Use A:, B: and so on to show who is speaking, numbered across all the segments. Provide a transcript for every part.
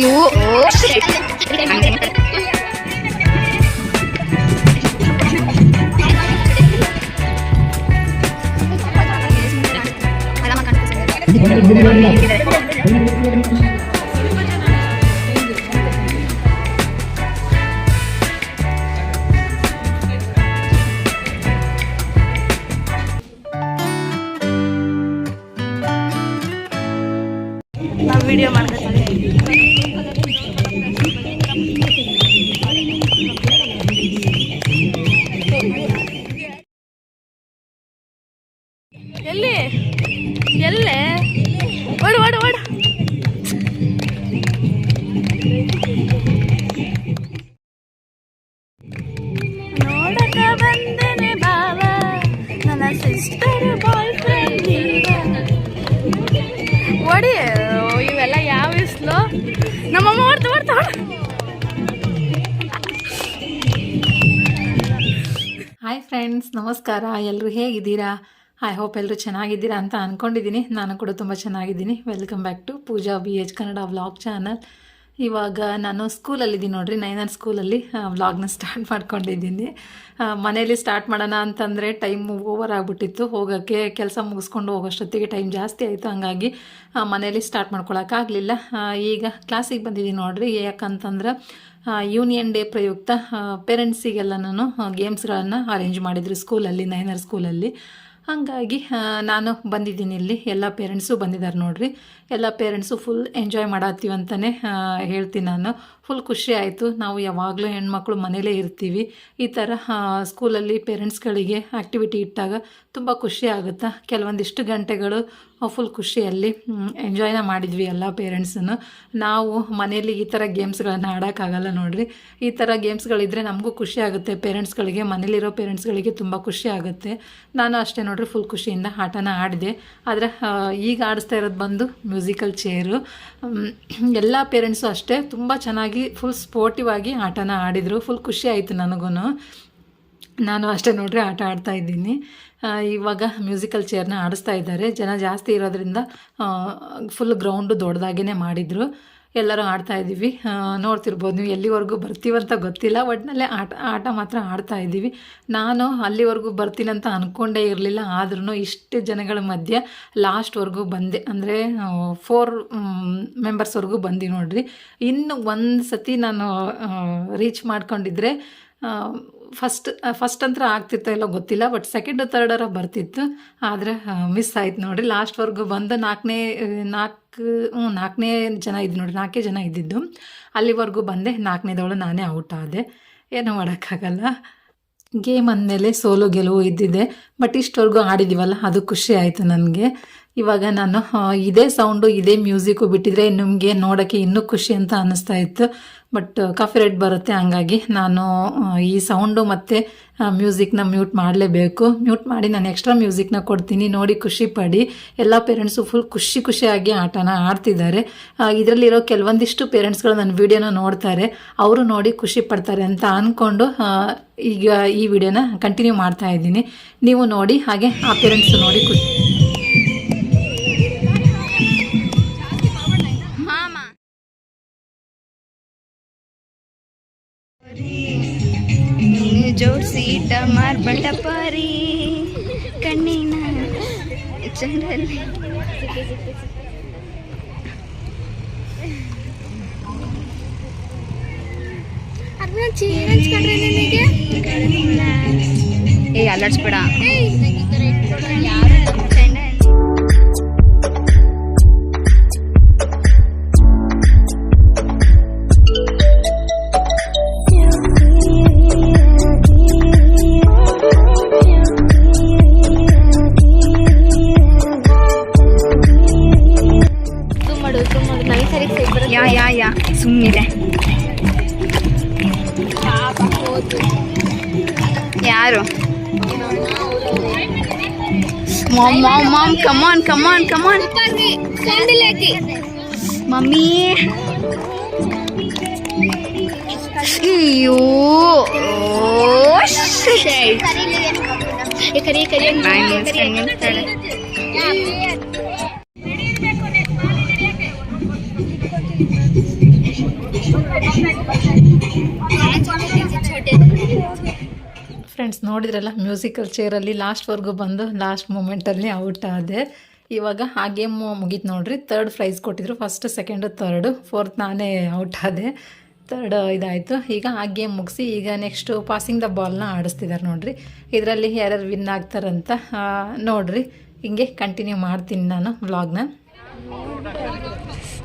A: You ಓ
B: ಹೇಗಿದ್ದೀರಾ I hope ಎಲ್ಲರೂ ಚೆನ್ನಾಗಿದ್ದೀರಾ ಅಂತ ಅಂದ್ಕೊಂಡಿದ್ದೀನಿ ನಾನು ಕೂಡ ತುಂಬ ಚೆನ್ನಾಗಿದ್ದೀನಿ. Welcome back to Pooja B H Kannada vlog channel ಇವಾಗ ನಾನು ಸ್ಕೂಲಲ್ಲಿದ್ದೀನಿ ನೋಡ್ರಿ ನೈನರ್ ಸ್ಕೂಲಲ್ಲಿ ವ್ಲಾಗ್ನ ಸ್ಟಾರ್ಟ್ ಮಾಡ್ಕೊಂಡಿದ್ದೀನಿ. ಮನೇಲಿ ಸ್ಟಾರ್ಟ್ ಮಾಡೋಣ ಅಂತಂದರೆ ಟೈಮ್ ಓವರ್ ಆಗಿಬಿಟ್ಟಿತ್ತು. ಹೋಗೋಕ್ಕೆ ಕೆಲಸ ಮುಗಿಸ್ಕೊಂಡು ಹೋಗೋಷ್ಟೊತ್ತಿಗೆ ಟೈಮ್ ಜಾಸ್ತಿ ಆಯಿತು. ಹಂಗಾಗಿ ಮನೇಲಿ ಸ್ಟಾರ್ಟ್ ಮಾಡ್ಕೊಳಕ್ಕಾಗಲಿಲ್ಲ. ಈಗ ಕ್ಲಾಸಿಗೆ ಬಂದಿದ್ದೀನಿ ನೋಡಿರಿ. ಯಾಕಂತಂದ್ರೆ ಯೂನಿಯನ್ ಡೇ ಪ್ರಯುಕ್ತ ಪೇರೆಂಟ್ಸಿಗೆಲ್ಲ ನಾನು ಗೇಮ್ಸ್ಗಳನ್ನು ಅರೇಂಜ್ ಮಾಡಿದ್ರು ಸ್ಕೂಲಲ್ಲಿ ನೈನರ್ ಸ್ಕೂಲಲ್ಲಿ ಹಾಗಾಗಿ ನಾನು ಬಂದಿದ್ದೀನಿ ಇಲ್ಲಿ. ಎಲ್ಲ ಪೇರೆಂಟ್ಸು ಬಂದಿದ್ದಾರೆ ನೋಡ್ರಿ. ಎಲ್ಲ ಪೇರೆಂಟ್ಸು ಫುಲ್ ಎಂಜಾಯ್ ಮಾಡತ್ತೀವಿ ಅಂತಲೇ ಹೇಳ್ತೀನಿ ನಾನು. ಫುಲ್ ಖುಷಿ ಆಯಿತು. ನಾವು ಯಾವಾಗಲೂ ಹೆಣ್ಮಕ್ಳು ಮನೇಲೇ ಇರ್ತೀವಿ. ಈ ಥರ ಸ್ಕೂಲಲ್ಲಿ ಪೇರೆಂಟ್ಸ್ಗಳಿಗೆ ಆ್ಯಕ್ಟಿವಿಟಿ ಇಟ್ಟಾಗ ತುಂಬ ಖುಷಿ ಆಗುತ್ತೆ? ಕೆಲವೊಂದಿಷ್ಟು ಗಂಟೆಗಳು ಫುಲ್ ಖುಷಿಯಲ್ಲಿ ಎಂಜಾಯ್ನ ಮಾಡಿದ್ವಿ ಎಲ್ಲ ಪೇರೆಂಟ್ಸನ್ನು ನಾವು ಮನೇಲಿ ಈ ಥರ ಗೇಮ್ಸ್ಗಳನ್ನು ಆಡೋಕ್ಕಾಗಲ್ಲ ನೋಡಿರಿ. ಈ ಥರ ಗೇಮ್ಸ್ಗಳಿದ್ದರೆ ನಮಗೂ ಖುಷಿ ಆಗುತ್ತೆ. ಪೇರೆಂಟ್ಸ್ಗಳಿಗೆ ಮನೇಲಿರೋ ಪೇರೆಂಟ್ಸ್ಗಳಿಗೆ ತುಂಬ ಖುಷಿ ಆಗುತ್ತೆ. ನಾನು ಅಷ್ಟೇ ನೋಡ್ರಿ ಫುಲ್ ಖುಷಿಯಿಂದ ಆಟನ ಆಡಿದೆ. ಆದರೆ ಈಗ ಆಡಿಸ್ತಾ ಇರೋದು ಬಂದು ಮ್ಯೂಸಿಕಲ್ ಚೇರು. ಎಲ್ಲ ಪೇರೆಂಟ್ಸು ಅಷ್ಟೇ. ತುಂಬ ಚೆನ್ನಾಗಿ ಫುಲ್ ಸ್ಪೋರ್ಟಿವ್ ಆಗಿ ಆಟನ ಆಡಿದರು. ಫುಲ್ ಖುಷಿ ಆಯಿತು ನನಗೂ ನಾನು ಅಷ್ಟೇ ನೋಡ್ರಿ ಆಟ ಆಡ್ತಾ ಇದ್ದೀನಿ. ಇವಾಗ ಮ್ಯೂಸಿಕಲ್ ಚೇರ್ನ ಆಡಿಸ್ತಾ ಇದ್ದಾರೆ. ಜನ ಜಾಸ್ತಿ ಇರೋದ್ರಿಂದ ಫುಲ್ ಗ್ರೌಂಡು ದೊಡ್ಡದಾಗೇ ಮಾಡಿದರು. ಎಲ್ಲರೂ ಆಡ್ತಾ ಇದ್ದೀವಿ. ನೋಡ್ತಿರ್ಬೋದು ನೀವು ಎಲ್ಲಿವರೆಗೂ ಬರ್ತೀವಂತ ಗೊತ್ತಿಲ್ಲ. ಒಟ್ಟಿನಲ್ಲೇ ಆಟ ಆಟ ಮಾತ್ರ ಆಡ್ತಾ ಇದ್ದೀವಿ. ನಾನು ಅಲ್ಲಿವರೆಗೂ ಬರ್ತೀನಂತ ಅಂದ್ಕೊಂಡೇ ಇರಲಿಲ್ಲ. ಆದ್ರೂ ಇಷ್ಟು ಜನಗಳ ಮಧ್ಯೆ ಲಾಸ್ಟ್ವರೆಗೂ ಬಂದೆ. ಅಂದರೆ ಫೋರ್ ಮೆಂಬರ್ಸ್ವರೆಗೂ ಬಂದು ನೋಡ್ರಿ. ಇನ್ನು ಒಂದು ಸತಿ ನಾನು ರೀಚ್ ಮಾಡ್ಕೊಂಡಿದ್ರೆ ಫಸ್ಟ್ ಫಸ್ಟ್ ಅಂತ ಆಗ್ತಿತ್ತೋ ಇಲ್ಲ ಗೊತ್ತಿಲ್ಲ ಬಟ್ ಸೆಕೆಂಡ್ ತರ್ಡರ ಬರ್ತಿತ್ತು. ಆದರೆ ಮಿಸ್ ಆಯ್ತು ನೋಡಿರಿ ಲಾಸ್ಟ್ವರೆಗೂ ಬಂದು ನಾಲ್ಕನೇ ನಾಲ್ಕು ಹ್ಞೂ ನಾಲ್ಕನೇ ಜನ ಇದ್ದು ನೋಡಿ, ನಾಲ್ಕೇ ಜನ ಇದ್ದಿದ್ದು. ಅಲ್ಲಿವರೆಗೂ ಬಂದೆ, ನಾಲ್ಕನೇದವಳು ನಾನೇ ಔಟ್ ಆದೆ. ಏನೂ ಮಾಡೋಕ್ಕಾಗಲ್ಲ. ಗೇಮ್ ಅಂದಮೇಲೆ ಸೋಲು ಗೆಲುವು ಇದ್ದಿದೆ. ಬಟ್ ಇಷ್ಟವರೆಗೂ ಆಡಿದ್ದೀವಲ್ಲ ಅದು ಖುಷಿ ಆಯಿತು ನನಗೆ. ಇವಾಗ ನಾನು ಇದೇ ಸೌಂಡು ಇದೇ ಮ್ಯೂಸಿಕ್ಕು ಬಿಟ್ಟಿದ್ರೆ ನಿಮಗೆ ನೋಡೋಕ್ಕೆ ಇನ್ನೂ ಖುಷಿ ಅಂತ ಅನ್ನಿಸ್ತಾ ಇತ್ತು. ಬಟ್ ಕಾಫಿ ರೇಟ್ ಬರುತ್ತೆ, ಹಂಗಾಗಿ ನಾನು ಈ ಸೌಂಡು ಮತ್ತು ಮ್ಯೂಸಿಕ್ನ ಮ್ಯೂಟ್ ಮಾಡಲೇಬೇಕು. ಮ್ಯೂಟ್ ಮಾಡಿ ನಾನು ಎಕ್ಸ್ಟ್ರಾ ಮ್ಯೂಸಿಕ್ನ ಕೊಡ್ತೀನಿ, ನೋಡಿ ಖುಷಿ ಪಡಿ. ಎಲ್ಲ ಪೇರೆಂಟ್ಸು ಫುಲ್ ಖುಷಿ ಖುಷಿಯಾಗಿ ಆಟನ ಆಡ್ತಿದ್ದಾರೆ. ಇದರಲ್ಲಿರೋ ಕೆಲವೊಂದಿಷ್ಟು ಪೇರೆಂಟ್ಸ್ಗಳು ನನ್ನ ವಿಡಿಯೋನ ನೋಡ್ತಾರೆ. ಅವರು ನೋಡಿ ಖುಷಿ ಪಡ್ತಾರೆ ಅಂತ ಅಂದ್ಕೊಂಡು ಈಗ ಈ ವಿಡಿಯೋನ ಕಂಟಿನ್ಯೂ ಮಾಡ್ತಾ ಇದ್ದೀನಿ. ನೀವು ನೋಡಿ, ಹಾಗೆ ಆ ಪೇರೆಂಟ್ಸು ನೋಡಿ ಖುಷಿ
A: ಬಟಪಾರಿ ಕಣ್ಣಿನ ಚಂದ್ರಲ್ಲಿ ಏ ಅಲ್ಲಾಡ್ಸ್ಬೇಡ.
C: ಮಾಡು
A: ಯಾ ಯಾ ಯಾ ಸುಮ್ಮನಿದೆ ಯಾರು mom mom mom come on come on come on mummy ಅಯ್ಯೋ
C: ಕರಿ ಕರಿ
A: Nine
B: ಫ್ರೆಂಡ್ಸ್ ನೋಡಿದ್ರಲ್ಲ ಮ್ಯೂಸಿಕಲ್ ಚೇರಲ್ಲಿ ಲಾಸ್ಟ್ವರೆಗೂ ಬಂದು ಲಾಸ್ಟ್ ಮೂಮೆಂಟಲ್ಲಿ ಔಟ್ ಆದೆ. ಇವಾಗ ಆ ಗೇಮ್ ಮುಗೀತು ನೋಡ್ರಿ. ತರ್ಡ್ ಪ್ರೈಸ್ ಕೊಟ್ಟಿದ್ರು ಫಸ್ಟ್ ಸೆಕೆಂಡು ತರ್ಡು ಫೋರ್ತ್ ನಾನೇ ಔಟ್ ಆದೆ. ತರ್ಡ್ ಇದಾಯಿತು. ಈಗ ಆ ಗೇಮ್ ಮುಗಿಸಿ, ಈಗ ನೆಕ್ಸ್ಟು ಪಾಸಿಂಗ್ ದ ಬಾಲ್ನ ಆಡಿಸ್ತಿದ್ದಾರೆ ನೋಡ್ರಿ. ಇದರಲ್ಲಿ ಯಾರ್ಯಾರು ವಿನ್ ಆಗ್ತಾರಂತ ನೋಡಿರಿ. ಹಿಂಗೆ ಕಂಟಿನ್ಯೂ ಮಾಡ್ತೀನಿ ನಾನು ವ್ಲಾಗ್ನ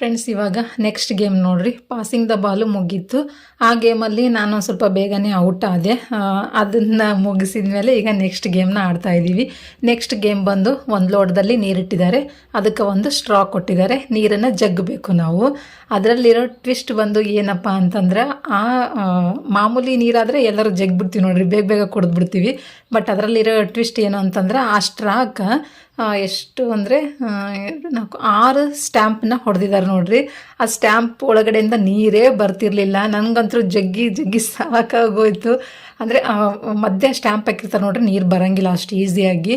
B: ಫ್ರೆಂಡ್ಸ್ ಇವಾಗ ನೆಕ್ಸ್ಟ್ ಗೇಮ್ ನೋಡ್ರಿ. ಪಾಸಿಂಗ್ ದ ಬಾಲು ಮುಗೀತು. ಆ ಗೇಮಲ್ಲಿ ನಾನು ಸ್ವಲ್ಪ ಬೇಗನೆ ಔಟ್ ಆದೆ. ಅದನ್ನು ಮುಗಿಸಿದ ಮೇಲೆ ಈಗ ನೆಕ್ಸ್ಟ್ ಗೇಮ್ನ ಆಡ್ತಾ ಇದ್ದೀವಿ. ನೆಕ್ಸ್ಟ್ ಗೇಮ್ ಬಂದು ಒಂದು ಲೋಟದಲ್ಲಿ ನೀರಿಟ್ಟಿದ್ದಾರೆ. ಅದಕ್ಕೆ ಒಂದು ಸ್ಟ್ರಾ ಕೊಟ್ಟಿದ್ದಾರೆ. ನೀರನ್ನು ಜಗ್ಗಬೇಕು ನಾವು. ಅದರಲ್ಲಿರೋ ಟ್ವಿಸ್ಟ್ ಬಂದು ಏನಪ್ಪ ಅಂತಂದ್ರೆ, ಆ ಮಾಮೂಲಿ ನೀರಾದರೆ ಎಲ್ಲರೂ ಜಗ್ಬಿಡ್ತೀವಿ ನೋಡ್ರಿ. ಬೇಗ ಬೇಗ ಕುಡಿದ್ಬಿಡ್ತೀವಿ. ಬಟ್ ಅದರಲ್ಲಿರೋ ಟ್ವಿಸ್ಟ್ ಏನು ಅಂತಂದ್ರೆ, ಆ ಸ್ಟ್ರಾಕ ಎಷ್ಟು ಅಂದರೆ ನಾಲ್ಕು, ಆರು ಸ್ಟ್ಯಾಂಪ್ನ ಹೊಡೆದಿದ್ದಾರೆ ನೋಡ್ರಿ. ಆ ಸ್ಟ್ಯಾಂಪ್ ಒಳಗಡೆಯಿಂದ ನೀರೇ ಬರ್ತಿರ್ಲಿಲ್ಲ. ನನಗಂತೂ ಜಗ್ಗಿ ಜಗ್ಗಿ ಸಾಕಾಗೋಯ್ತು. ಅಂದರೆ ಮಧ್ಯೆ ಸ್ಟ್ಯಾಂಪ್ ಹಾಕಿರ್ತಾರೆ ನೋಡ್ರಿ, ನೀರು ಬರೋಂಗಿಲ್ಲ ಅಷ್ಟು ಈಸಿಯಾಗಿ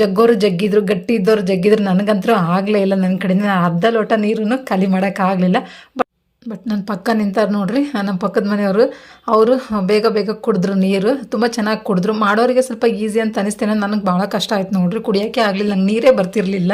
B: ಜಗ್ಗೋರು ಜಗ್ಗಿದ್ರು ಗಟ್ಟಿ ಇದ್ದವ್ರು ಜಗ್ಗಿದ್ರು ನನಗಂತೂ ಆಗಲೇ ಇಲ್ಲ. ನನ್ನ ಕಡೆಯಿಂದ ಅರ್ಧ ಲೋಟ ನೀರನ್ನು ಖಾಲಿ ಮಾಡೋಕ್ಕಾಗಲಿಲ್ಲ ಬಟ್ ನನ್ನ ಪಕ್ಕ ನಿಂತಾರೆ ನೋಡ್ರಿ ನಮ್ಮ ಪಕ್ಕದ ಮನೆಯವರು, ಅವರು ಬೇಗ ಬೇಗ ಕುಡಿದ್ರು ನೀರು, ತುಂಬ ಚೆನ್ನಾಗಿ ಕುಡಿದ್ರು. ಮಾಡೋರಿಗೆ ಸ್ವಲ್ಪ ಈಸಿ ಅಂತ ಅನಿಸ್ತೇನೆ ನನಗೆ ಭಾಳ ಕಷ್ಟ ಆಯ್ತು ನೋಡ್ರಿ. ಕುಡಿಯೋಕೆ ಆಗಲಿಲ್ಲ, ನಂಗೆ ನೀರೇ ಬರ್ತಿರ್ಲಿಲ್ಲ.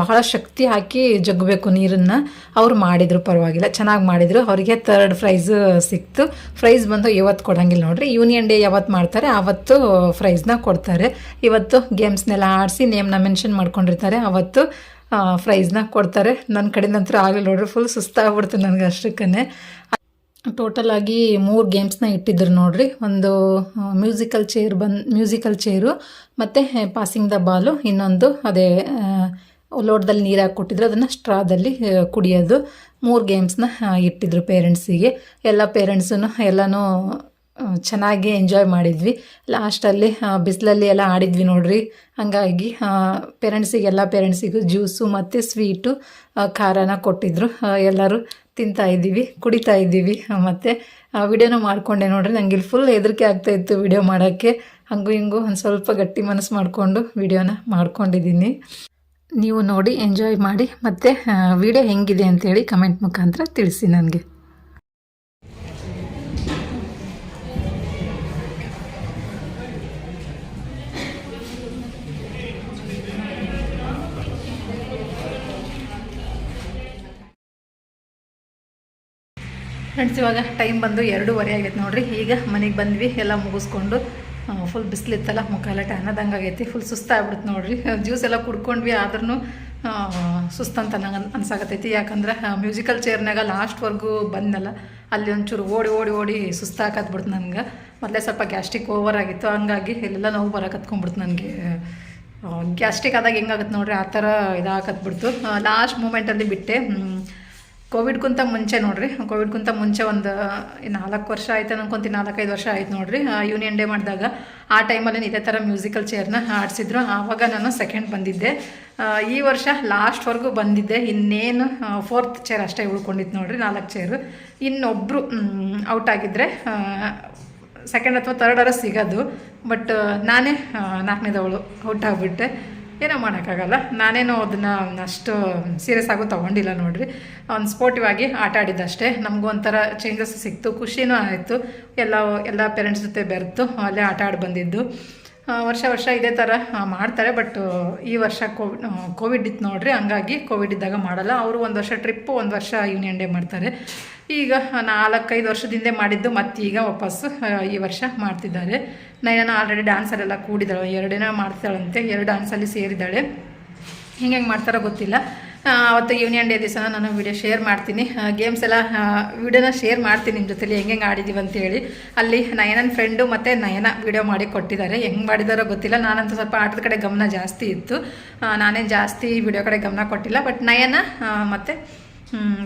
B: ಬಹಳ ಶಕ್ತಿ ಹಾಕಿ ಜಗ್ಗಬೇಕು ನೀರನ್ನು. ಅವ್ರು ಮಾಡಿದ್ರು ಪರವಾಗಿಲ್ಲ, ಚೆನ್ನಾಗಿ ಮಾಡಿದ್ರು. ಅವರಿಗೆ ಥರ್ಡ್ ಪ್ರೈಸ್ ಸಿಕ್ತು. ಪ್ರೈಸ್ ಬಂದು ಇವತ್ತು ಕೊಡಂಗಿಲ್ಲ ನೋಡ್ರಿ. ಯೂನಿಯನ್ ಡೇ ಯಾವತ್ತು ಮಾಡ್ತಾರೆ ಆವತ್ತು ಪ್ರೈಸ್ನ ಕೊಡ್ತಾರೆ. ಇವತ್ತು ಗೇಮ್ಸ್ನೆಲ್ಲ ಆಡಿಸಿ ನೇಮ್ನ ಮೆನ್ಷನ್ ಮಾಡ್ಕೊಂಡಿರ್ತಾರೆ. ಅವತ್ತು ಪ್ರೈಸ್ನ ಕೊಡ್ತಾರೆ. ನನ್ನ ಕಡೆ ನಂತರ ಆಗಲಿ ನೋಡ್ರಿ ಫುಲ್ ಸುಸ್ತಾಗ್ಬಿಡ್ತು ನನಗೆ ಅಷ್ಟಕ್ಕೇ ಟೋಟಲ್ ಆಗಿ ಮೂರು ಗೇಮ್ಸ್ನ ಇಟ್ಟಿದ್ರು ನೋಡ್ರಿ. ಒಂದು ಮ್ಯೂಸಿಕಲ್ ಚೇರ್ ಬಂದು ಮ್ಯೂಸಿಕಲ್ ಚೇರು ಮತ್ತು ಪಾಸಿಂಗ್ ದ ಬಾಲು ಇನ್ನೊಂದು ಅದೇ ಲೋಟದಲ್ಲಿ ನೀರು ಹಾಕಿ ಕೊಟ್ಟಿದ್ರು ಅದನ್ನು ಸ್ಟ್ರಾದಲ್ಲಿ ಕುಡಿಯೋದು. ಮೂರು ಗೇಮ್ಸ್ನ ಇಟ್ಟಿದ್ರು ಪೇರೆಂಟ್ಸಿಗೆ ಎಲ್ಲ ಪೇರೆಂಟ್ಸೂ ಎಲ್ಲನೂ ಚೆನ್ನಾಗಿ ಎಂಜಾಯ್ ಮಾಡಿದ್ವಿ. ಲಾಸ್ಟಲ್ಲಿ ಬಿಸಿಲಲ್ಲಿ ಎಲ್ಲ ಆಡಿದ್ವಿ ನೋಡ್ರಿ. ಹಾಗಾಗಿ ಪೇರೆಂಟ್ಸಿಗೆಲ್ಲ ಪೇರೆಂಟ್ಸಿಗೂ ಜ್ಯೂಸು ಮತ್ತು ಸ್ವೀಟು ಖಾರನ ಕೊಟ್ಟಿದ್ರು. ಎಲ್ಲರೂ ತಿಂತಾ ಇದ್ದೀವಿ, ಕುಡಿತಾ ಇದ್ದೀವಿ ಮತ್ತು ವಿಡಿಯೋನ ಮಾಡಿಕೊಂಡೆ ನೋಡ್ರಿ. ನನಗೆ ಇಲ್ಲಿ ಫುಲ್ ಹೆದರಿಕೆ ಆಗ್ತಾಯಿತ್ತು ವಿಡಿಯೋ ಮಾಡೋಕ್ಕೆ. ಹಂಗೂ ಹಿಂಗೂ ಒಂದು ಸ್ವಲ್ಪ ಗಟ್ಟಿ ಮನಸ್ಸು ಮಾಡಿಕೊಂಡು ವಿಡಿಯೋನ ಮಾಡ್ಕೊಂಡಿದ್ದೀನಿ. ನೀವು ನೋಡಿ ಎಂಜಾಯ್ ಮಾಡಿ, ಮತ್ತು ವಿಡಿಯೋ ಹೆಂಗಿದೆ ಅಂತೇಳಿ ಕಮೆಂಟ್ ಮುಖಾಂತರ ತಿಳಿಸಿ ನನಗೆ. ಫ್ರೆಂಡ್ಸ್ ಇವಾಗ ಟೈಮ್ ಬಂದು ಎರಡೂವರೆ ಆಗೈತೆ ನೋಡ್ರಿ. ಈಗ ಮನೆಗೆ ಬಂದ್ವಿ, ಎಲ್ಲ ಮುಗಿಸ್ಕೊಂಡು ಫುಲ್ ಬಿಸಿಲಿತ್ತಲ್ಲ ಮುಖ ಎಲ್ಲ ಟನ್ನದಂಗೆ ಆಗೈತಿ. ಫುಲ್ ಸುಸ್ತಾಗ್ಬಿಡುತ್ತೆ ನೋಡ್ರಿ. ಜ್ಯೂಸ್ ಎಲ್ಲ ಕುಡ್ಕೊಂಡ್ವಿ ಆದ್ರೂ ಸುಸ್ತಂತ ನಂಗೆ ಅನ್ಸಾಕತ್ತೈತಿ. ಯಾಕಂದ್ರೆ ಮ್ಯೂಸಿಕಲ್ ಚೇರ್ನಾಗ ಲಾಸ್ಟ್ವರೆಗೂ ಬಂದಲ್ಲ ಅಲ್ಲಿ ಒಂಚೂರು ಓಡಿ ಓಡಿ ಓಡಿ ಸುಸ್ತಾಕತ್ಬಿಡ್ತು ನನಗೆ ಮೊದಲೇ ಸ್ವಲ್ಪ ಗ್ಯಾಸ್ಟ್ರಿಕ್ ಓವರ್ ಆಗಿತ್ತು. ಹಂಗಾಗಿ ಇಲ್ಲೆಲ್ಲ ನೋವು ಬರಕತ್ಕೊಂಡ್ಬಿಡ್ತು ನನಗೆ ಗ್ಯಾಸ್ಟ್ರಿಕ್ ಆದಾಗ ಹೆಂಗಾಗುತ್ತೆ ನೋಡ್ರಿ? ಆ ಥರ ಇದಾಕತ್ಬಿಡ್ತು. ಲಾಸ್ಟ್ ಮೂಮೆಂಟಲ್ಲಿ ಬಿಟ್ಟೆ. ಕೋವಿಡ್ಗಿಂತ ಮುಂಚೆ ನೋಡ್ರಿ, ಕೋವಿಡ್ಗಿಂತ ಮುಂಚೆ ಒಂದು ನಾಲ್ಕು ವರ್ಷ ಆಯ್ತು ಅನ್ಕೊಂತೀನಿ, ನಾಲ್ಕೈದು ವರ್ಷ ಆಯ್ತು ನೋಡ್ರಿ. ಯೂನಿಯನ್ ಡೇ ಮಾಡಿದಾಗ ಆ ಟೈಮಲ್ಲಿ ಇದೇ ಥರ ಮ್ಯೂಸಿಕಲ್ ಚೇರ್ನ ಆಡಿಸಿದ್ರು. ಆವಾಗ ನಾನು ಸೆಕೆಂಡ್ ಬಂದಿದ್ದೆ. ಈ ವರ್ಷ ಲಾಸ್ಟ್ವರೆಗೂ ಬಂದಿದ್ದೆ. ಇನ್ನೇನು ಫೋರ್ತ್ ಚೇರ್ ಅಷ್ಟೇ ಉಳ್ಕೊಂಡಿತ್ತು ನೋಡ್ರಿ, ನಾಲ್ಕು ಚೇರು ಇನ್ನೊಬ್ಬರು ಔಟ್ ಆಗಿದ್ದರೆ ಸೆಕೆಂಡ್ ಅಥವಾ ತರ್ಡರ ಸಿಗೋದು. ಬಟ್ ನಾನೇ ನಾಲ್ಕನೇದವಳು ಔಟ್ ಆಗಿಬಿಟ್ಟೆ. ಏನೋ ಮಾಡೋಕ್ಕಾಗಲ್ಲ. ನಾನೇನು ಅದನ್ನ ಅಷ್ಟು ಸೀರಿಯಸ್ ಆಗು ತೊಗೊಂಡಿಲ್ಲ ನೋಡ್ರಿ. ಒಂದು ಸ್ಪೋರ್ಟಿವ್ ಆಗಿ ಆಟ ಆಡಿದ್ದಷ್ಟೇ. ನಮಗೂ ಒಂಥರ ಚೇಂಜಸ್ ಸಿಕ್ತು, ಖುಷಿನೂ ಆಯಿತು. ಎಲ್ಲ ಎಲ್ಲ ಪೇರೆಂಟ್ಸ್ ಜೊತೆ ಬೆರೆತು ಅಲ್ಲೇ ಆಟ ಆಡಿ ಬಂದಿದ್ದು. ವರ್ಷ ವರ್ಷ ಇದೇ ಥರ ಮಾಡ್ತಾರೆ. ಬಟ್ ಈ ವರ್ಷ ಕೋವಿಡ್ ಕೋವಿಡ್ ಇತ್ತು ನೋಡ್ರಿ. ಹಂಗಾಗಿ ಕೋವಿಡ್ ಇದ್ದಾಗ ಮಾಡಲ್ಲ. ಅವರು ಒಂದು ವರ್ಷ ಟ್ರಿಪ್ಪು ಒಂದು ವರ್ಷ ಯೂನಿಯನ್ ಡೇ ಮಾಡ್ತಾರೆ. ಈಗ ನಾಲ್ಕೈದು ವರ್ಷದಿಂದ ಮಾಡಿದ್ದು ಮತ್ತೀಗ ವಾಪಸ್ಸು ಈ ವರ್ಷ ಮಾಡ್ತಿದ್ದಾರೆ. ನೈನ ಆಲ್ರೆಡಿ ಡ್ಯಾನ್ಸಲ್ಲೆಲ್ಲ ಕೂಡಿದ್ದಾಳೆ ಎರಡೇನೋ ಮಾಡ್ತಾಳಂತೆ. ಎರಡು ಡ್ಯಾನ್ಸಲ್ಲಿ ಸೇರಿದ್ದಾಳೆ ಹಿಂಗೆ ಹೆಂಗೆ ಮಾಡ್ತಾರೋ ಗೊತ್ತಿಲ್ಲ. ಅವತ್ತು ಯೂನಿಯನ್ ಡೇ ದಿವಸ ನಾನು ವಿಡಿಯೋ ಶೇರ್ ಮಾಡ್ತೀನಿ. ಗೇಮ್ಸ್ ಎಲ್ಲ ವೀಡಿಯೋನ ಶೇರ್ ಮಾಡ್ತೀನಿ ನಿಮ್ಮ ಜೊತೆಲಿ. ಹೆಂಗೆ ಹೆಂಗೆ ಆಡಿದ್ದೀವಿ ಅಂತೇಳಿ. ಅಲ್ಲಿ ನಯನನ ಫ್ರೆಂಡು ಮತ್ತು ನಯನ ವಿಡಿಯೋ ಮಾಡಿ ಕೊಟ್ಟಿದ್ದಾರೆ. ಹೆಂಗೆ ಮಾಡಿದಾರೋ ಗೊತ್ತಿಲ್ಲ. ನಾನಂತೂ ಸ್ವಲ್ಪ ಆಟದ ಕಡೆ ಗಮನ ಜಾಸ್ತಿ ಇತ್ತು. ನಾನೇನು ಜಾಸ್ತಿ ವಿಡಿಯೋ ಕಡೆ ಗಮನ ಕೊಟ್ಟಿಲ್ಲ. ಬಟ್ ನಯನ ಮತ್ತು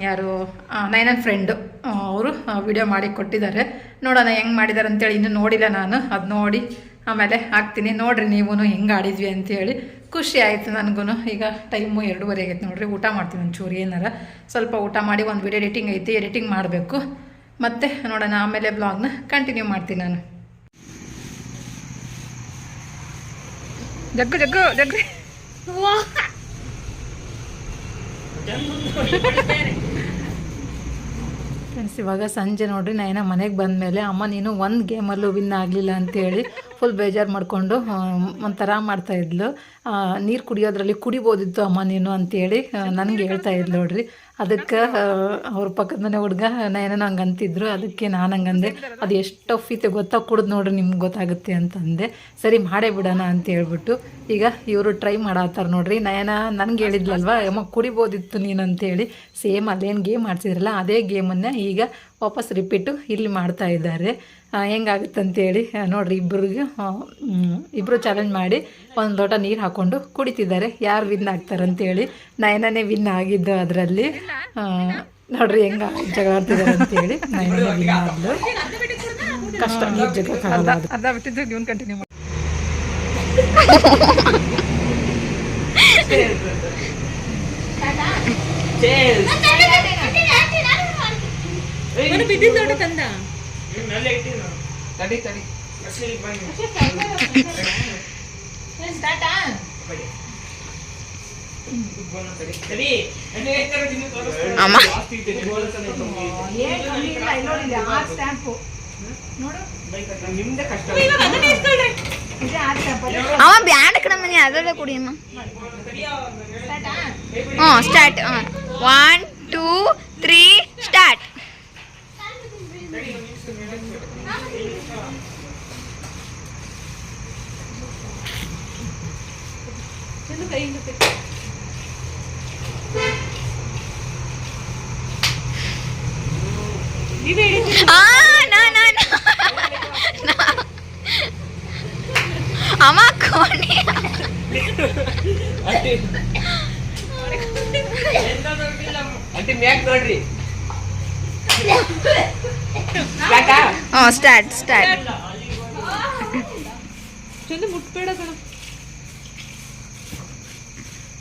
B: ಯಾರು? ಆ, ನಯನನ್ ಫ್ರೆಂಡು ಅವರು ವಿಡಿಯೋ ಮಾಡಿ ಕೊಟ್ಟಿದ್ದಾರೆ. ನೋಡೋಣ ಹೆಂಗೆ ಮಾಡಿದ್ದಾರೆ ಅಂತೇಳಿ ಇನ್ನೂ ನೋಡಿಲ್ಲ ನಾನು. ಅದು ನೋಡಿ ಆಮೇಲೆ ಹಾಕ್ತೀನಿ. ನೋಡ್ರಿ ನೀವು ಹೆಂಗೆ ಆಡಿದ್ವಿ ಅಂತೇಳಿ. ಖುಷಿ ಆಯಿತು ನನಗೂ ಈಗ ಟೈಮು ಎರಡೂವರೆ ಆಗೈತೆ ನೋಡಿರಿ. ಊಟ ಮಾಡ್ತೀನಿ ಒಂಚೂರು ಏನಾರ. ಸ್ವಲ್ಪ ಊಟ ಮಾಡಿ ಒಂದು ವಿಡಿಯೋ ಎಡಿಟಿಂಗ್ ಐತಿ ಎಡಿಟಿಂಗ್ ಮಾಡಬೇಕು. ಮತ್ತೆ ನೋಡೋಣ ಆಮೇಲೆ ಬ್ಲಾಗ್ನ ಕಂಟಿನ್ಯೂ ಮಾಡ್ತೀನಿ ನಾನು.
C: ಜಗ್ಗು ಜಗ್ಗು ಜಗ್ಗು.
B: ಫ್ರೆಂಡ್ಸ್ ಇವಾಗ ಸಂಜೆ ನೋಡ್ರಿ, ನಯನ ಮನೆಗೆ ಬಂದ ಮೇಲೆ ಅಮ್ಮ ನೀನು ಒಂದು ಗೇಮಲ್ಲೂ ವಿನ್ ಆಗಲಿಲ್ಲ ಅಂತೇಳಿ ಫುಲ್ ಬೇಜಾರು ಮಾಡಿಕೊಂಡು ಒಂಥರ ಮಾಡ್ತಾಯಿದ್ಲು ನೀರು ಕುಡಿಯೋದ್ರಲ್ಲಿ ಕುಡಿಬೋದಿತ್ತು ಅಮ್ಮ ನೀನು ಅಂತೇಳಿ ನನಗೆ ಹೇಳ್ತಾ ಇದ್ಲು ನೋಡ್ರಿ. ಅದಕ್ಕೆ ಅವ್ರ ಪಕ್ಕದ ಮನೆ ಹುಡುಗ ನಯನ ನಂಗೆ ಅಂತಿದ್ರು, ಅದಕ್ಕೆ ನಾನು ಹಂಗಂದೆ ಅದು ಎಷ್ಟು ಟಫ್ ಐತೆ ಗೊತ್ತಾ? ಕುಡ್ದು ನೋಡ್ರಿ ನಿಮ್ಗೆ ಗೊತ್ತಾಗುತ್ತೆ ಅಂತಂದೆ ಸರಿ, ಮಾಡೇ ಬಿಡೋಣ ಅಂತ ಹೇಳ್ಬಿಟ್ಟು, ಈಗ ಇವರು ಟ್ರೈ ಮಾಡತ್ತಾರೆ ನೋಡ್ರಿ. ನಯನ ನನಗೆ ಹೇಳಿದ್ಲಲ್ವ, ಅಮ್ಮ, ಕುಡಿಬೋದಿತ್ತು ನೀನು ಅಂತೇಳಿ. ಸೇಮ್ ಅದೇನು ಗೇಮ್ ಆಡ್ತಿದ್ರಲ್ಲ ಅದೇ ಗೇಮನ್ನು ಈಗ ವಾಪಸ್ ರಿಪೀಟು ಇಲ್ಲಿ ಮಾಡ್ತಾ ಇದ್ದಾರೆ. ಹೆಂಗಾಗುತ್ತೆ ಅಂತೇಳಿ ಆ, ನೋಡ್ರಿ ಇಬ್ಬರಿಗೂ ಇಬ್ಬರು ಚಾಲೆಂಜ್ ಮಾಡಿ ಒಂದು ಲೋಟ ನೀರು ಹಾಕ್ಕೊಂಡು ಕುಡಿತಿದ್ದಾರೆ. ಯಾರು ವಿನ್ ಆಗ್ತಾರಂತೇಳಿ ನಯನನೇ ವಿನ್ ಆಗಿದ್ದು ಅದರಲ್ಲಿ. ನೋಡ್ರಿ ಹೆಂಗ ಜಗಳ ಆಡ್ತಿದ್ದಾರೆ ಅಂತೇಳಿ ನಯನನೇ ವಿನ್ ಆದ್ಲು. ಕಷ್ಟ ನೀರು
C: ಜಗಳ ಕಂಟಿನ್ಯೂ ಮಾಡಿ. ಬಿದ್ದಿದ್ದು ನೋಡಿ ತಂದ.
D: ತಡಿ ತಡಿ.
A: ಅಮ್ಮ.
D: ನಿಮ್ದೇ ಕಷ್ಟ.
A: ಅವ ಬ್ಯಾಡ ಕಣ ಮನೆ ಅದರಲ್ಲೇ ಕುಡಿ ಅಮ್ಮ. ಹ್ಞೂ ಸ್ಟಾರ್ಟ್ ಹಾಂ ಒನ್ ಟೂ ತ್ರೀ ಸ್ಟಾರ್ಟ್ ಆ, ನಾ, ನಾ, ನಾ. ನಾ. ಅಮ್ಮ ಕೋಣಿ.
D: ಅಂಟಿ ಮ್ಯಾಕ್ ನೋಡ್ರಿ. ಸ್ಟಾರ್ಟಾ
A: ಸ್ಟಾರ್ಟ್ ಸ್ಟಾರ್ಟ್.
C: ಚಂದ ಮುಟ್ಬೇಡ ಕಣ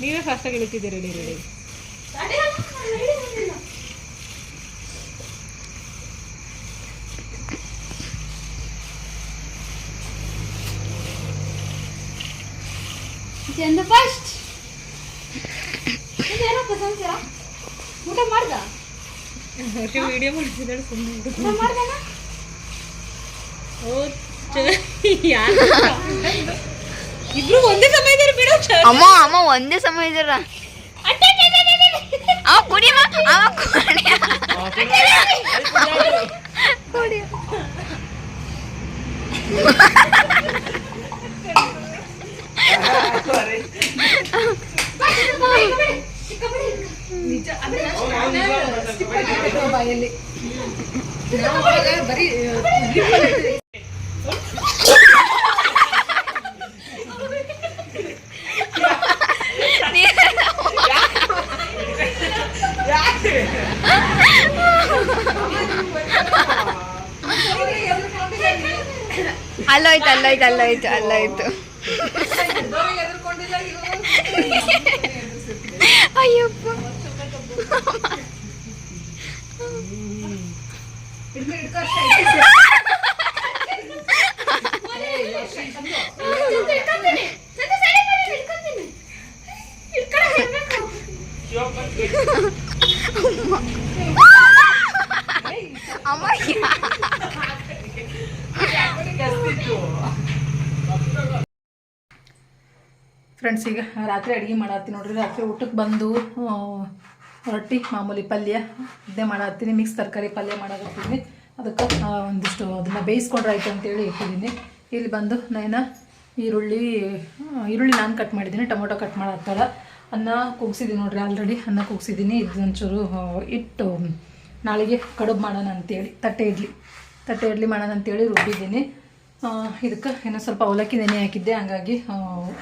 C: ನೀವೇ ಫಾಸ್ಟಾಗಿ ಇಳಿತಿದ್ದೀರಿ ರೆಡಿ ರೆಡಿ
E: ಚಂದ ಫಸ್ಟ್ ಏನಪ್ಪ ಸಂಸಾರ? ಊಟ ಮಾಡ್ದ?
C: ವಿಡಿಯೋ ಮಾಡ್ತಿದ್ದಾಳೆ ಸುಮ್ಮನೆ
E: ಊಟ ಮಾಡ್ದನ?
C: ಓ ಯಾರು ಇಬ್ರು ಒಂದೇ ಸಮಯದಲ್ಲಿ ಬಿಡೋ
A: ಅಮ್ಮ ಅಮ್ಮ ಒಂದೇ ಸಮಯ ಇದ್ದಾರ ಅವ ಕುಡಿಯಮ್ಮ ಅವ ಕುಡಿಯ. ಕುಡಿಯ ಅಲ್ಲೋಯ್ತು ಅಲ್ಲೋಯ್ತು ಅಲ್ಲೋಯ್ತು ಅಲ್ಲೋಯ್ತು. ಅಯ್ಯಪ್ಪ.
E: ಅಮ್ಮ
B: ಫ್ರೆಂಡ್ಸ್ ಈಗ ರಾತ್ರಿ ಅಡುಗೆ ಮಾಡತ್ತೀನಿ ನೋಡ್ರಿ. ರಾತ್ರಿ ಊಟಕ್ಕೆ ಬಂದು ರೊಟ್ಟಿ, ಮಾಮೂಲಿ ಪಲ್ಯ ಇದೇ ಮಾಡತ್ತೀನಿ. ಮಿಕ್ಸ್ ತರಕಾರಿ ಪಲ್ಯ ಮಾಡಾಕತ್ತೀನಿ. ಅದಕ್ಕೆ ಒಂದಿಷ್ಟು ಅದನ್ನು ಬೇಯಿಸ್ಕೊಂಡ್ರೆ ಆಯಿತು ಅಂತೇಳಿ ಇಟ್ಟಿದ್ದೀನಿ. ಇಲ್ಲಿ ಬಂದು ನಾನು ಈರುಳ್ಳಿ ಈರುಳ್ಳಿ ನಾನು ಕಟ್ ಮಾಡಿದ್ದೀನಿ. ಟೊಮೊಟೊ ಕಟ್ ಮಾಡತ್ತಲ್ಲ ಅನ್ನ ಕುಗ್ಸಿದ್ದೀನಿ ನೋಡ್ರಿ ಆಲ್ರೆಡಿ ಅನ್ನ ಕುಗ್ಸಿದ್ದೀನಿ ಇದೊಂಚೂರು ಒಂಚೂರು ಇಟ್ಟು, ನಾಳೆಗೆ ಕಡುಬು ಮಾಡೋಣ ಅಂತೇಳಿ, ತಟ್ಟೆ ಇಡ್ಲಿ ತಟ್ಟೆ ಇಡ್ಲಿ ಮಾಡೋಣ ಅಂತೇಳಿ ರುಬ್ಬಿದ್ದೀನಿ. ಇದಕ್ಕೆ ಏನೋ ಸ್ವಲ್ಪ ಅವಲಕ್ಕಿ ನೆನೆ ಹಾಕಿದ್ದೆ, ಹಂಗಾಗಿ